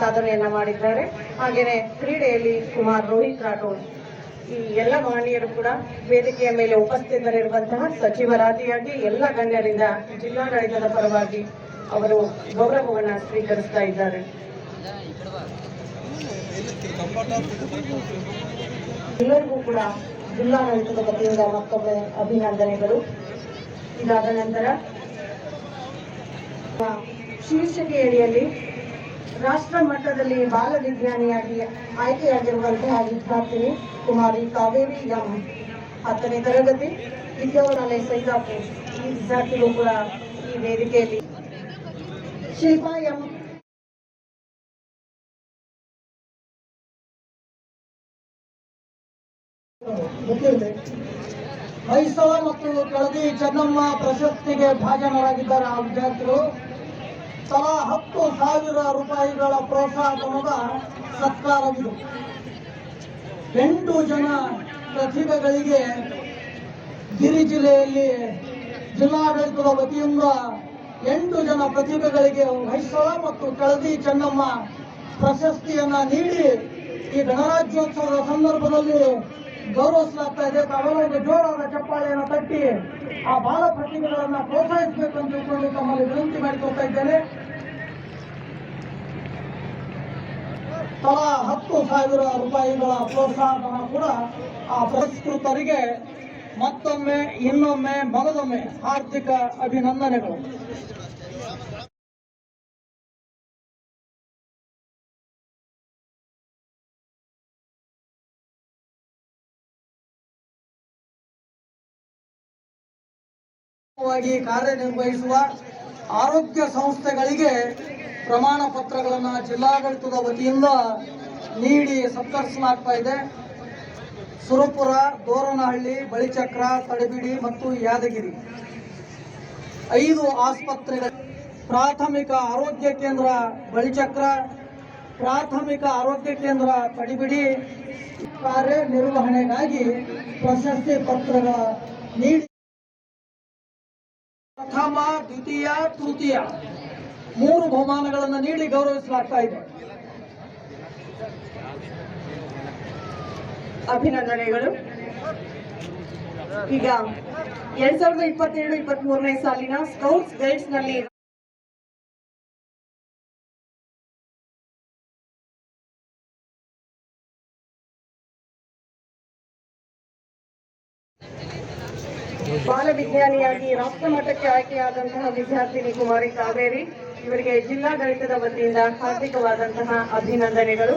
ಸಾಧನೆಯನ್ನ ಮಾಡಿದ್ದಾರೆ. ಹಾಗೇನೆ ಕ್ರೀಡೆಯಲ್ಲಿ ಕುಮಾರ್ ರೋಹಿತ್ ರಾಠೋಡ್, ಈ ಎಲ್ಲ ಮಹನೀಯರು ಕೂಡ ವೇದಿಕೆಯ ಮೇಲೆ ಉಪಸ್ಥಿತರಿರುವಂತಹ ಸಚಿವರಾದಿಯಾಗಿ ಎಲ್ಲ ಗಣ್ಯರಿಂದ ಜಿಲ್ಲಾಡಳಿತದ ಪರವಾಗಿ ಅವರು ಗೌರವವನ್ನ ಸ್ವೀಕರಿಸ್ತಾ ಇದ್ದಾರೆ. ಎಲ್ಲರಿಗೂ ಕೂಡ ಜಿಲ್ಲಾಡಳಿತದ ವತಿಯಿಂದ ಮತ್ತೊಮ್ಮೆ ಅಭಿನಂದನೆಗಳು. ಇದಾದ ನಂತರ ಶೀರ್ಷಿಕೆಯಡಿಯಲ್ಲಿ ರಾಷ್ಟ್ರ ಮಟ್ಟದಲ್ಲಿ ಬಾಲ ವಿಜ್ಞಾನಿಯಾಗಿ ಆಯ್ಕೆಯಾಗಿರುವಂತಹ ವಿದ್ಯಾರ್ಥಿನಿ ಕುಮಾರಿ ಕಾವೇರಿ ಎಂ ಹತ್ತನೇ ತರಗತಿ ವಿದ್ಯಾವರಾಲಯ ಸೈದಾಪುರ್ ಈ ವಿದ್ಯಾರ್ಥಿಗಳು ಕೂಡ ಈ ವೇದಿಕೆಯಲ್ಲಿ ಶಿಲ್ಪಾ ಎಂ ಮೈಸೂರ ಮತ್ತು ಕಳದಿ ಚೆನ್ನಮ್ಮ ಪ್ರಶಸ್ತಿಗೆ ಭಾಜನರಾಗಿದ್ದಾರೆ ಆ ವಿದ್ಯಾರ್ಥಿಗಳು. ತಲಾ ಹತ್ತು ಸಾವಿರ ರೂಪಾಯಿಗಳ ಪ್ರೋತ್ಸಾಹ ಧನದ ಸತ್ಕಾರವಿದು. ಎಂಟು ಜನ ಪ್ರತಿಭೆಗಳಿಗೆ ಗಿರಿ ಜಿಲ್ಲೆಯಲ್ಲಿ ಜಿಲ್ಲಾಡಳಿತದ ವತಿಯಿಂದ ಎಂಟು ಜನ ಪ್ರತಿಭೆಗಳಿಗೆ ಹೊಯ್ಸಳ ಮತ್ತು ಕಳದಿ ಚೆನ್ನಮ್ಮ ಪ್ರಶಸ್ತಿಯನ್ನ ನೀಡಿ ಈ ಗಣರಾಜ್ಯೋತ್ಸವದ ಸಂದರ್ಭದಲ್ಲಿ ಗೌರವಿಸಲಾಗ್ತಾ ಇದೆ. ತಾವೆಲ್ಲರಿಗೂ ಜೋರಾದ ಚಪ್ಪಾಳೆಯನ್ನು ತಟ್ಟಿ ಆ ಬಾಲ ಪ್ರತಿಭೆಗಳನ್ನ ಪ್ರೋತ್ಸಾಹಿಸಬೇಕು ಅಂತ ತಿಳ್ಕೊಂಡು ತಮ್ಮಲ್ಲಿ ವಿನಂತಿ ಮಾಡಿಕೊಳ್ತಾ ಇದ್ದೇನೆ. ತಲಾ ಹತ್ತು ಸಾವಿರ ರೂಪಾಯಿಗಳ ಪ್ರೋತ್ಸಾಹಧನ ಕೂಡ ಆ ಪುರಸ್ಕೃತರಿಗೆ ಮತ್ತೊಮ್ಮೆ ಇನ್ನೊಮ್ಮೆ ಮಗದೊಮ್ಮೆ ಆರ್ಥಿಕ ಅಭಿನಂದನೆಗಳು. ಕಾರ್ಯನಿರ್ವಹಿಸುವ ಆರೋಗ್ಯ ಸಂಸ್ಥೆಗಳಿಗೆ ಪ್ರಮಾಣ ಪತ್ರಗಳನ್ನು ಜಿಲ್ಲಾಡಳಿತದ ವತಿಯಿಂದ ನೀಡಿ ಸತ್ಕರಿಸಲಾಗ್ತಾ ಇದೆ. ಸುರಪುರ, ದೋರನಹಳ್ಳಿ, ಬಳಿಚಕ್ರ, ತಡಬಿಡಿ ಮತ್ತು ಯಾದಗಿರಿ. ಐದು ಆಸ್ಪತ್ರೆಗಳ ಪ್ರಾಥಮಿಕ ಆರೋಗ್ಯ ಕೇಂದ್ರ ಬಳಿಚಕ್ರ, ಪ್ರಾಥಮಿಕ ಆರೋಗ್ಯ ಕೇಂದ್ರ ತಡಿಬಿಡಿ ಕಾರ್ಯನಿರ್ವಹಣೆಗಾಗಿ ಪ್ರಶಸ್ತಿ ಪತ್ರಗಳ ನೀಡಿ ಪ್ರಥಮ, ದ್ವಿತೀಯ, ತೃತೀಯ. ಮೂರು ಬಹುಮಾನಗಳನ್ನು ನೀಡಿ ಗೌರವಿಸಲಾಗ್ತಾ ಇದೆ. ಅಭಿನಂದನೆಗಳು. ಈಗ ಎರಡ್ ಸಾವಿರದ ಇಪ್ಪತ್ತೆರಡು ಇಪ್ಪತ್ತ್ ಮೂರನೇ ಸಾಲಿನ ಸ್ಕೌಟ್ಸ್ ಗೈಡ್ಸ್ನಲ್ಲಿ ಬಾಲ ವಿಜ್ಞಾನಿಯಾಗಿ ರಾಷ್ಟ್ರ ಮಟ್ಟಕ್ಕೆ ಆಯ್ಕೆಯಾದಂತಹ ವಿದ್ಯಾರ್ಥಿನಿ ಕುಮಾರಿ ಕಾವೇರಿ ಇವರಿಗೆ ಜಿಲ್ಲಾಡಳಿತದ ವತಿಯಿಂದ ಹಾರ್ದಿಕವಾದಂತಹ ಅಭಿನಂದನೆಗಳು.